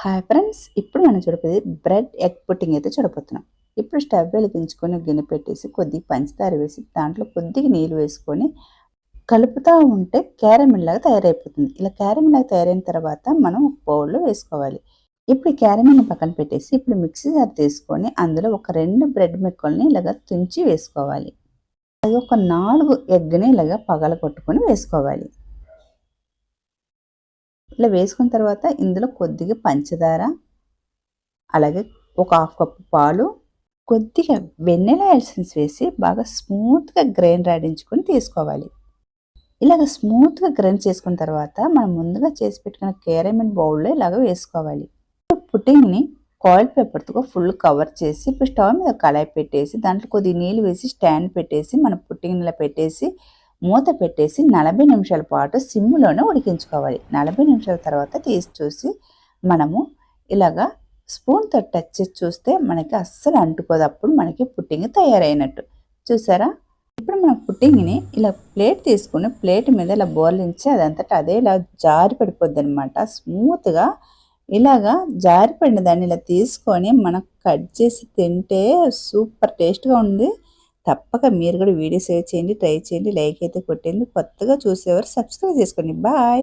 Hi friends ఇప్పుడు మనం చూడపోయేది bread egg putting అయితే చూడబోతున్నాం. ఇప్పుడు స్టవ్ వెలిగించుకొని గిన్నె పెట్టేసి కొద్దిగా పంచదార వేసి దాంట్లో కొద్దిగా నీళ్ళు వేసుకొని కలుపుతూ ఉంటే క్యారమిల్ లాగా తయారైపోతుంది. ఇలా క్యారమిల్ లాగా తయారైన తర్వాత మనం బౌల్లో వేసుకోవాలి. ఇప్పుడు క్యారమిన్ క్యారమిల్ని పక్కన పెట్టేసి ఇప్పుడు మిక్సీ జార్ తీసుకొని అందులో ఒక రెండు బ్రెడ్ మెక్కల్ని ఇలాగ తుంచి వేసుకోవాలి. అది ఒక నాలుగు ఎగ్ని ఇలాగ పగల కొట్టుకొని వేసుకోవాలి. ఇలా వేసుకున్న తర్వాత ఇందులో కొద్దిగా పంచదార అలాగే ఒక హాఫ్ కప్ పాలు కొద్దిగా వెన్నెల ఎసెన్స్ వేసి బాగా స్మూత్గా గ్రైండ్ రాడించుకొని తీసుకోవాలి. ఇలాగ స్మూత్గా గ్రైండ్ చేసుకున్న తర్వాత మనం ముందుగా చేసి పెట్టుకున్న కేరమిన్ బౌల్లో ఇలాగ వేసుకోవాలి. పుట్టింగ్ని కాయిల్ పేపర్తో ఫుల్ కవర్ చేసి ఇప్పుడు స్టవ్ మీద కళాయి పెట్టేసి దాంట్లో కొద్దిగా నీళ్ళు వేసి స్టాండ్ పెట్టేసి మన పుట్టింగ్లో పెట్టేసి మూత పెట్టేసి నలభై నిమిషాల పాటు సిమ్లోనే ఉడికించుకోవాలి. నలభై నిమిషాల తర్వాత తీసి చూసి మనము ఇలాగా స్పూన్తో టచ్ చేసి చూస్తే మనకి అస్సలు అంటుకోదు. అప్పుడు మనకి పుట్టింగ్ తయారైనట్టు. చూసారా? ఇప్పుడు మనం పుట్టింగ్ని ఇలా ప్లేట్ తీసుకుని ప్లేట్ మీద ఇలా బోర్లించి అదంతటా అదే ఇలా జారి పడిపోద్ది అనమాట స్మూత్గా ఇలాగా జారి పడిన దాన్ని ఇలా తీసుకొని మనం కట్ చేసి తింటే సూపర్ టేస్ట్గా ఉంది. తప్పక మీరు కూడా వీడియో సేవ్ చేయండి ట్రై చేయండి లైక్ అయితే కొట్టేయండి. కొత్తగా చూసేవారు సబ్స్క్రైబ్ చేసుకోండి. బాయ్.